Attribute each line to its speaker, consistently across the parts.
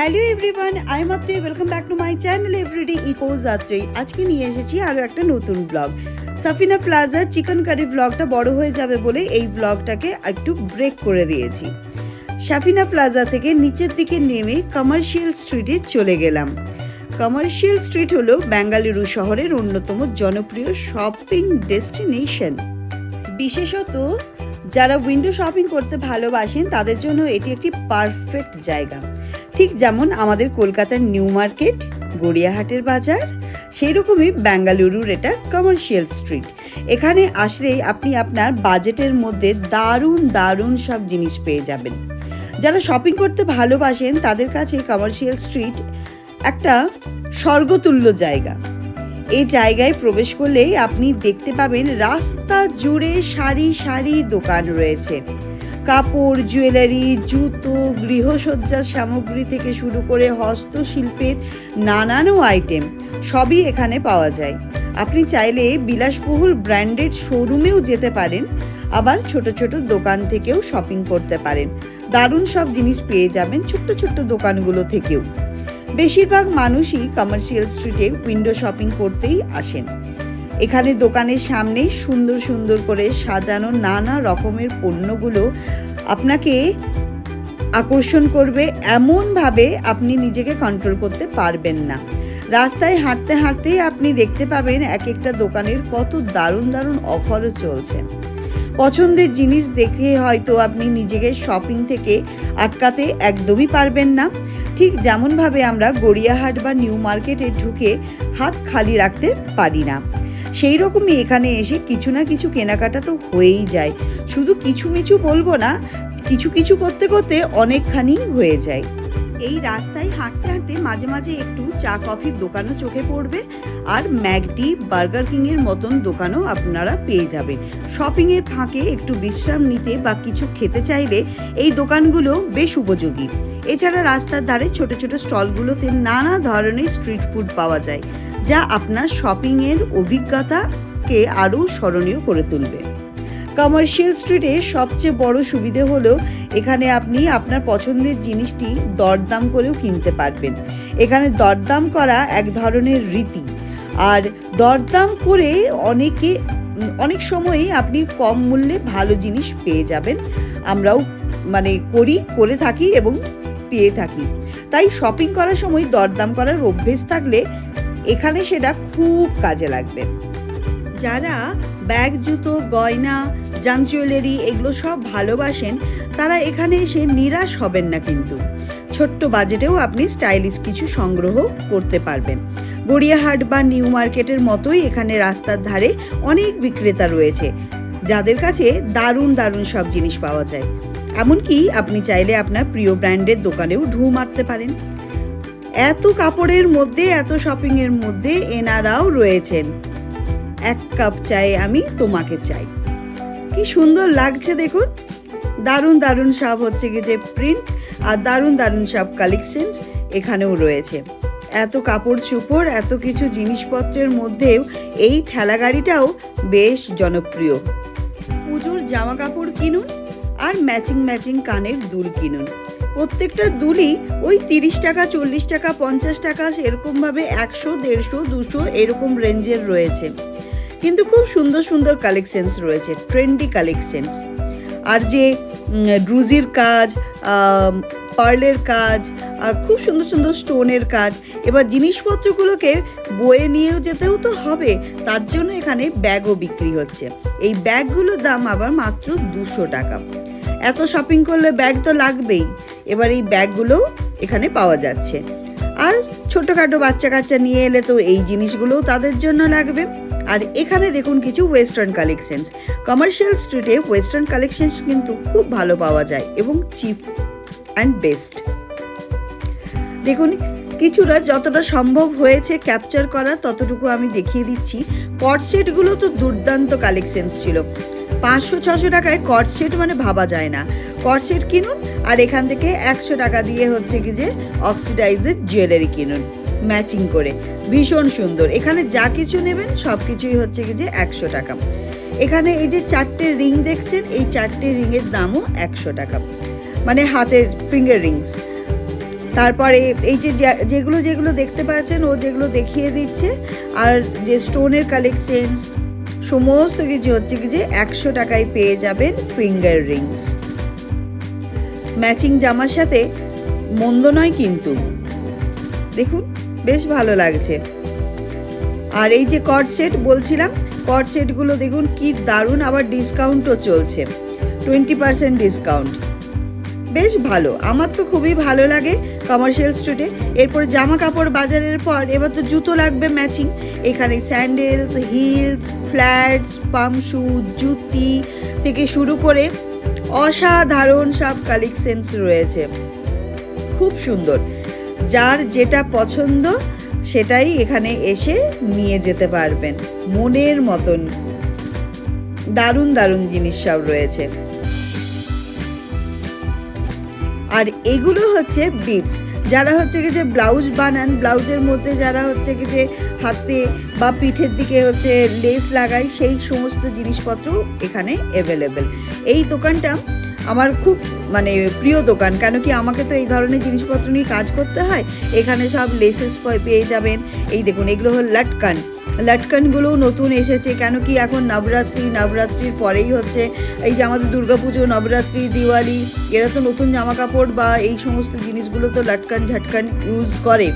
Speaker 1: Hello everyone I Mhatre welcome back to my channel everyday eco যাত্রী আজকে নিয়ে এসেছি আরও একটা নতুন ব্লগ সাফিনা প্লাজার চিকেন কারি ব্লগটা বড় হয়ে যাবে বলে এই ব্লগটাকে একটু ব্রেক করে দিয়েছি। সাফিনা প্লাজা থেকে নিচের দিকে নেমে কমার্শিয়াল স্ট্রিটে চলে গেলাম। কমার্শিয়াল স্ট্রিট হলো বেঙ্গালুরু শহরের অন্যতম জনপ্রিয় শপিং ডেস্টিনেশন বিশেষত যারা উইন্ডো শপিং করতে ভালোবাসেন, তাদের জন্য এটি একটি পারফেক্ট জায়গা। ঠিক যেমন আমাদের কলকাতার নিউ মার্কেট, গড়িয়াহাটের বাজার সেই রকমই বেঙ্গালুরুর এটা কমার্শিয়াল স্ট্রিট এখানে আসলেই আপনি আপনার বাজেটের মধ্যে দারুণ দারুণ সব জিনিস পেয়ে যাবেন। যারা শপিং করতে ভালোবাসেন, তাদের কাছে কমার্শিয়াল স্ট্রিট একটা স্বর্গতুল্য জায়গা। এই জায়গায় প্রবেশ করলেই আপনি দেখতে পাবেন রাস্তা জুড়ে সারি সারি দোকান রয়েছে। কাপড়, জুয়েলারি, জুতো, গৃহসজ্জার সামগ্রী থেকে শুরু করে হস্তশিল্পের নানানো আইটেম সবই এখানে পাওয়া যায়। আপনি চাইলে বিলাসবহুল ব্র্যান্ডেড শোরুমেও যেতে পারেন, আবার ছোট ছোট দোকান থেকেও শপিং করতে পারেন। দারুণ সব জিনিস পেয়ে যাবেন ছোট্ট ছোট্ট দোকানগুলো থেকেও। বেশিরভাগ মানুষই কমার্শিয়াল স্ট্রিটে উইন্ডো শপিং করতেই আসেন। এখানে দোকানের সামনে সুন্দর সুন্দর করে সাজানো নানা রকমের পণ্যগুলো আপনাকে আকর্ষণ করবে, এমনভাবে আপনি নিজেকে কন্ট্রোল করতে পারবেন না। রাস্তায় হাঁটতে হাঁটতেই আপনি দেখতে পাবেন এক একটা দোকানের কত দারুণ দারুণ অফারও চলছে। পছন্দের জিনিস দেখে হয়তো আপনি নিজেকে শপিং থেকে আটকাতে একদমই পারবেন না। ঠিক যেমনভাবে আমরা গড়িয়াহাট বা নিউ মার্কেটে ঢুকে হাত খালি রাখতে পারি না। সেই রকমই এখানে এসে কিছু না কিছু কেনাকাটা তো হয়েই যায়। শুধু কিছু মিছু বলব না, কিছু কিছু করতে করতে অনেকখানি হয়ে যায়। এই রাস্তায় হাঁটতে হাঁটতে মাঝে মাঝে একটু চা কফির দোকানও চোখে পড়বে আর ম্যাকডি, বার্গার কিংয়ের মতন দোকানও আপনারা পেয়ে যাবেন শপিংয়ের ফাঁকে একটু বিশ্রাম নিতে বা কিছু খেতে চাইলে এই দোকানগুলো বেশ উপযোগী। এছাড়া রাস্তার ধারে ছোট ছোট স্টলগুলোতে নানা ধরনের স্ট্রিট ফুড পাওয়া যায়। যা আপনার শপিংয়ের অভিজ্ঞতাকে আরও স্মরণীয় করে তুলবে। কমার্শিয়াল স্ট্রিটে সবচেয়ে বড় সুবিধে হলো এখানে আপনি আপনার পছন্দের জিনিসটি দরদাম করেও কিনতে পারবেন। এখানে দরদাম করা এক ধরনের রীতি। আর দরদাম করে অনেকে, অনেক সময়ই আপনি কম মূল্যে ভালো জিনিস পেয়ে যাবেন। আমরাও মানে করি, করে থাকি এবং পেয়ে থাকি। তাই শপিং করার সময় দরদাম করার অভ্যেস থাকলে এখানে সেটা খুব কাজে লাগবে। যারা ব্যাগ, জুতো, গয়না, জাম জুয়েলারি এগুলো সব ভালোবাসেন, তারা এখানে এসে নিরাশ হবেন না কিন্তু। ছোট্ট বাজেটেও আপনি স্টাইলিশ কিছু সংগ্রহ করতে পারবেন। গড়িয়াহাট বা নিউ মার্কেটের মতোই এখানে রাস্তার ধারে অনেক বিক্রেতা রয়েছে, যাদের কাছে দারুণ দারুণ সব জিনিস পাওয়া যায়। এমনকি আপনি চাইলে আপনার প্রিয় ব্র্যান্ডের দোকানেও ঢু মারতে পারেন। এত কাপড়ের মধ্যে, এত শপিংয়ের মধ্যে এনারাও রয়েছেন। এক কাপ চাই আমি তোমাকে চাই। কি সুন্দর লাগছে দেখুন। দারুণ দারুণ সব হচ্ছে কি যে প্রিন্ট আর দারুণ দারুণ সব কালেকশনস এখানেও রয়েছে। এত কাপড় চোপড়, এত কিছু জিনিসপত্রের মধ্যেও এই ঠেলা গাড়িটাও বেশ জনপ্রিয়। পুজোর জামা কাপড় কিনুন আর ম্যাচিং ম্যাচিং কানের দুল কিনুন। প্রত্যেকটা দুলই ওই তিরিশ টাকা, চল্লিশ টাকা, পঞ্চাশ টাকা এরকমভাবে একশো, দেড়শো, দুশো এরকম রেঞ্জের রয়েছে। কিন্তু খুব সুন্দর সুন্দর কালেকশনস রয়েছে ট্রেন্ডি কালেকশনস আর যে ড্রুজির কাজ পার্লের কাজ, আর খুব সুন্দর সুন্দর স্টোনের কাজ। এবার জিনিসপত্রগুলোকে বয়ে নিয়েও যেতেও তো হবে, তার জন্য এখানে ব্যাগও বিক্রি হচ্ছে। এই ব্যাগগুলোর দাম আবার মাত্র দুশো টাকা। এত শপিং করলে ব্যাগ তো লাগবেই। এবার এই ব্যাগগুলো এখানে পাওয়া যাচ্ছে। আর ছোটোখাটো বাচ্চা কাচ্চা নিয়ে এলে তো এই জিনিসগুলোও তাদের জন্য লাগবে। আর এখানে দেখুন কিছু ওয়েস্টার্ন কালেকশনস কমার্শিয়াল স্ট্রিটে ওয়েস্টার্ন কালেকশনস কিন্তু খুব ভালো পাওয়া যায় এবং চিপ অ্যান্ড বেস্ট দেখুন, কিছুটা যতটা সম্ভব হয়েছে ক্যাপচার করা ততটুকু আমি দেখিয়ে দিচ্ছি। কট সেটগুলো তো দুর্দান্ত কালেকশনস ছিল। পাঁচশো ছশো টাকায় কট সেট মানে ভাবা যায় না। কট সেট কিনুন, আর এখান থেকে একশো টাকা দিয়ে হচ্ছে কি যে অক্সিডাইজের জুয়েলারি কিনুন, ম্যাচিং করে। ভীষণ সুন্দর। এখানে যা কিছু নেবেন, সব কিছুই হচ্ছে কি যে একশো টাকা। এখানে এই যে চারটে রিং দেখছেন, এই চারটে রিংয়ের দামও একশো টাকা। মানে হাতের ফিঙ্গার রিংস। তারপরে এই যে, যেগুলো যেগুলো দেখতে পাচ্ছেন, ও যেগুলো দেখিয়ে দিচ্ছে, আর যে স্টোনের কালেকশনস সমস্ত কিছু হচ্ছে কি যে একশো টাকায় পেয়ে যাবেন ফিঙ্গার রিংস ম্যাচিং জামার সাথে মন্দ নয় কিন্তু। দেখুন, বেশ ভালো লাগছে। আর এই যে কট সেট বলছিলাম কট সেটগুলো দেখুন কি দারুণ, আবার ডিসকাউন্টও চলছে। টোয়েন্টি পার্সেন্ট ডিসকাউন্ট বেশ ভালো, আমার তো খুবই ভালো লাগে। কমার্শিয়াল স্ট্রিটে। এরপর জামা কাপড় বাজারের পর এবার তো জুতো লাগবে ম্যাচিং। এখানে sandals, heels, flats, pump shoe, জুতি থেকে শুরু করে অসাধারণ সব কালেকশনস রয়েছে। খুব সুন্দর। যার যেটা পছন্দ সেটাই এখানে এসে নিয়ে যেতে পারবেন। মনের মতন। দারুণ দারুণ জিনিস সব রয়েছে। আর এগুলো হচ্ছে বিটস যারা হচ্ছে কি যে ব্লাউজ বানান ব্লাউজের মধ্যে যারা হচ্ছে কি যে হাতে বা পিঠের দিকে হচ্ছে লেস লাগায় সেই সমস্ত জিনিসপত্র এখানে অ্যাভেলেবেল এই দোকানটা আমার খুব মানে প্রিয় দোকান, কেন কি আমাকে তো এই ধরনের জিনিসপত্র নিয়ে কাজ করতে হয়। এখানে সব লেসেস পেয়ে যাবেন। এই দেখুন, এগুলো হল লাটকান। লাটকানগুলোও নতুন এসেছে, কেন কি এখন নবরাত্রি, নবরাত্রির পরেই হচ্ছে এই যে আমাদের দুর্গাপুজো, নবরাত্রি, দিওয়ালি, এরা তো নতুন জামা কাপড় বা এই সমস্ত জিনিসগুলো তো লাটকান, ঝাটকান ইউজ করে।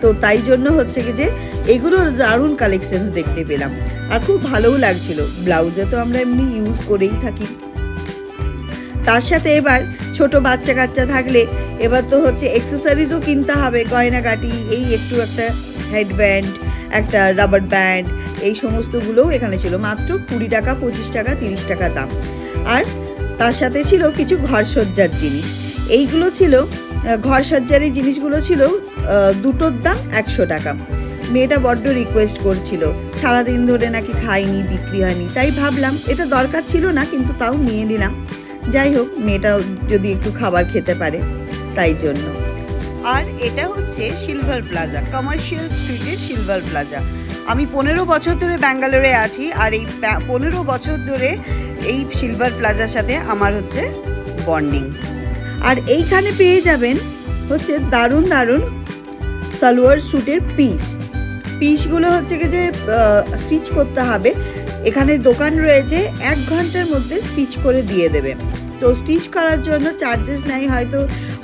Speaker 1: তো তাই জন্য হচ্ছে কি যে এগুলোর দারুণ কালেকশনস দেখতে পেলাম। আর খুব ভালোও লাগছিল। ব্লাউজে তো আমরা এমনি ইউজ করেই থাকি। তার সাথে এবার ছোট বাচ্চা কাচ্চা থাকলে এবার তো হচ্ছে এক্সেসারিজও কিনতে হবে, গয়নাগাটি, এই একটু একটা হেডব্যান্ড একটা রাবার ব্যান্ড এই সমস্তগুলোও এখানে ছিল। মাত্র কুড়ি টাকা পঁচিশ টাকা তিরিশ টাকা দাম। আর তার সাথে ছিল কিছু ঘরসজ্জার জিনিস। এইগুলো ছিল আহ, ঘরসজ্জার এই জিনিসগুলো ছিল দুটোর দাম একশো টাকা। মেয়েটা বড্ড রিকোয়েস্ট করছিল। সারাদিন ধরে নাকি খাইনি বিক্রি হয়নি। তাই ভাবলাম এটা দরকার ছিল না কিন্তু তাও নিয়ে নিলাম। যাই হোক মেয়েটাও যদি একটু খাবার খেতে পারে তাই জন্য। আর এটা হচ্ছে সিলভার প্লাজা কমার্শিয়াল স্ট্রিটের সিলভার প্লাজা আমি পনেরো বছর ধরে ব্যাঙ্গালোরে আছি আর এই পনেরো বছর ধরে এই সিলভার প্লাজার সাথে আমার হচ্ছে বন্ডিং আর এইখানে পেয়ে যাবেন হচ্ছে দারুণ দারুণ সালোয়ার স্যুটের পিস পিসগুলো হচ্ছে কি যে স্টিচ করতে হবে। এখানে দোকান রয়েছে, এক ঘণ্টার মধ্যে স্টিচ করে দিয়ে দেবে। তো স্টিচ করার জন্য চার্জেস নেয় হয়তো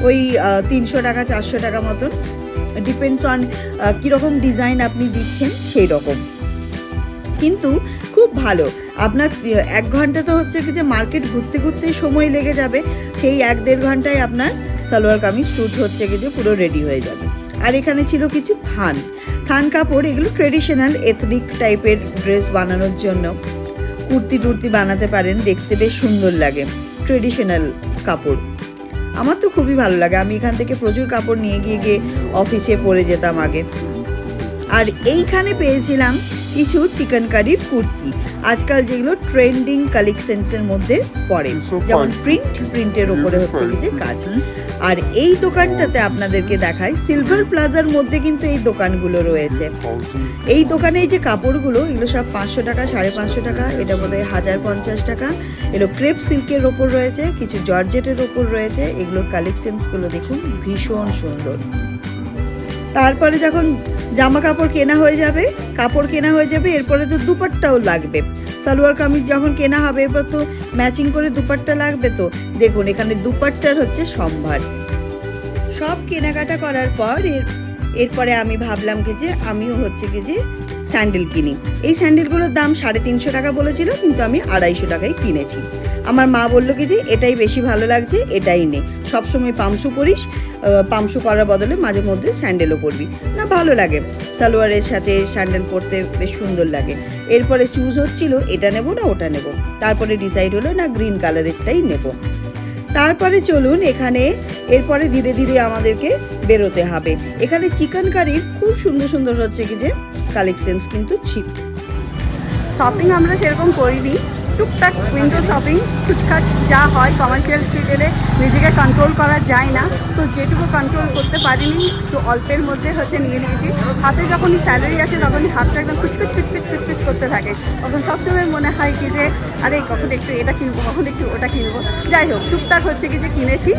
Speaker 1: ওই তিনশো টাকা, চারশো টাকা মতন। ডিপেন্ডস অন কীরকম ডিজাইন আপনি দিচ্ছেন সেই রকম কিন্তু খুব ভালো। আপনার এক ঘণ্টা তো হচ্ছে কি যে মার্কেট ঘুরতে ঘুরতেই সময় লেগে যাবে, সেই এক দেড় ঘন্টায় আপনার সালোয়ার কামিজ শ্যুট হচ্ছে কি যে পুরো রেডি হয়ে যাবে। আর এখানে ছিল কিছু থান। থান কাপড় এগুলো ট্রেডিশনাল এথনিক টাইপের ড্রেস বানানোর জন্য। কুর্তি টুর্তি বানাতে পারেন, দেখতে বেশ সুন্দর লাগে। ট্রেডিশনাল কাপড়। আমার তো খুবই ভালো লাগে। আমি এখান থেকে প্রচুর কাপড় নিয়ে গিয়ে গিয়ে অফিসে পরে যেতাম আগে। আর এইখানে পেয়েছিলাম কিছু চিকেন কারির কুর্তি। আজকাল যেগুলো ট্রেন্ডিং কালেকশনসের মধ্যে পড়ে। যেমন প্রিন্ট প্রিন্টের ওপরে হচ্ছে কি যে কাজ। আর এই দোকানটাতে আপনাদেরকে দেখায় সিলভার প্লাজার মধ্যে কিন্তু এই দোকানগুলো রয়েছে। এই দোকানে এই যে কাপড়গুলো, এগুলো সব পাঁচশো টাকা, সাড়ে পাঁচশো টাকা, এটা বোধ হয় হাজার পঞ্চাশ টাকা। এগুলো ক্রেপ সিল্কের ওপর রয়েছে, কিছু জর্জেটের ওপর রয়েছে, এগুলোর কালেকশনসগুলো দেখুন, ভীষণ সুন্দর। তারপরে যখন জামা কাপড় কেনা হয়ে যাবে, কাপড় কেনা হয়ে যাবে, এরপরে তো দুপাট্টাও লাগবে। সালোয়ার কামিজ যখন কেনা হবে, এরপর তো ম্যাচিং করে দুপাট্টা লাগবে তো। দেখুন, এখানে দুপাট্টার হচ্ছে সম্ভার। সব কেনাকাটা করার পর এর এরপরে আমি ভাবলাম কি যে, আমিও হচ্ছে কি যে স্যান্ডেল কিনি। এই স্যান্ডেলগুলোর দাম সাড়ে তিনশো টাকা বলেছিল কিন্তু আমি আড়াইশো টাকায় কিনেছি। আমার মা বলল কি যে এটাই বেশি ভালো লাগছে এটাই নে। সবসময় পরিস আহ, পামসু করার বদলে মাঝে মধ্যে স্যান্ডেলও পরবি। না ভালো লাগে। সালোয়ারের সাথে স্যান্ডেল পরতে বেশ সুন্দর লাগে। এরপরে চুজ হচ্ছিল এটা নেব না ওটা নেব। তারপরে ডিসাইড হলো না গ্রিন কালারেরটাই নেব। তারপরে চলুন এখানে এরপরে ধীরে ধীরে আমাদেরকে বেরোতে হবে। এখানে চিকেন কারির খুব সুন্দর সুন্দর হচ্ছে কি যে কালেকশনস কিন্তু ছিল। শপিং আমরা সেরকম করিনি।
Speaker 2: টুকটাক উইন্ডো শপিং খুচখাচ যা হয় কমার্শিয়াল স্ট্রিট এলে নিজেকে কন্ট্রোল করা যায় না। তো যেটুকু কন্ট্রোল করতে পারিনি তো অল্পের মধ্যে হচ্ছে নিয়ে নিয়েছি। হাতে যখনই স্যালারি আসে, তখনই হাতটা একদম কুচকুচ কুচকুচ কুচকুচ করতে থাকে। তখন সবসময় মনে হয় কি যে, আরে কখন একটু এটা কিনবো, কখন একটু ওটা কিনবো। যাই হোক, টুকটাক হচ্ছে কি যে কিনেছি।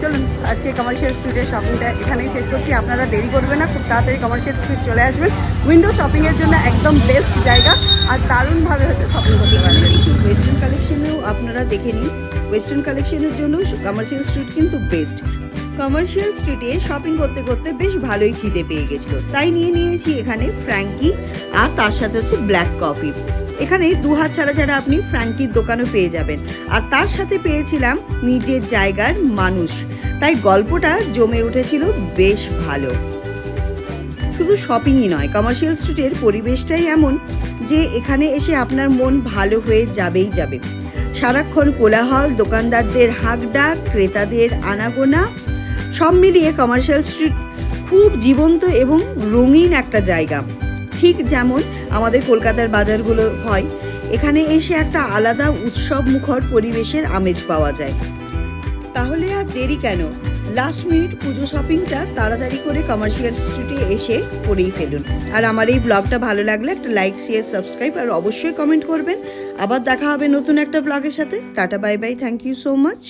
Speaker 2: চলুন, আজকে কমার্শিয়াল স্ট্রিটের শপিংটা এখানেই শেষ করছি। আপনারা দেরি করবেন না, খুব তাড়াতাড়ি কমার্শিয়াল স্ট্রিট চলে আসবেন। উইন্ডো শপিংয়ের জন্য একদম বেস্ট জায়গা। আর দারুণভাবে হচ্ছে শপিং করতে পারবেন।
Speaker 1: আপনারা দেখে নিন। ওয়েস্টার্ন কালেকশনের জন্য কমার্শিয়াল স্ট্রিট কিন্তু বেস্ট কমার্শিয়াল স্ট্রিটে শপিং করতে করতে বেশ ভালোই খিদে পেয়ে গেছিল। তাই নিয়ে নিয়েছি এখানে ফ্র্যাঙ্কি আর তার সাথে হচ্ছে ব্ল্যাক কফি এখানে দু হাত ছাড়া ছাড়া আপনি ফ্র্যাঙ্কির দোকানও পেয়ে যাবেন। আর তার সাথে পেয়েছিলাম নিজের জায়গার মানুষ। তাই গল্পটা জমে উঠেছিল বেশ ভালো। শুধু শপিংই নয় কমার্শিয়াল স্ট্রিটের পরিবেশটাই এমন যে এখানে এসে আপনার মন ভালো হয়ে যাবেই যাবে। সারাক্ষণ কোলাহল, দোকানদারদের হাঁকডাক, ক্রেতাদের আনাগোনা, সব মিলিয়ে কমার্শিয়াল স্ট্রিট খুব জীবন্ত এবং রঙিন একটা জায়গা। ঠিক যেমন আমাদের কলকাতার বাজারগুলো হয়, এখানে এসে একটা আলাদা উৎসব মুখর পরিবেশের আমেজ পাওয়া যায়। তাহলে আর দেরি কেন? লাস্ট মিনিট পুজো শপিংটা তাড়াতাড়ি করে কমার্শিয়াল স্ট্রিটে এসে করেই ফেলুন। আর আমার এই ব্লগটা ভালো লাগলে একটা লাইক শেয়ার সাবস্ক্রাইব আর অবশ্যই কমেন্ট করবেন। আবার দেখা হবে নতুন একটা ব্লগের সাথে। Tata bye bye thank you so much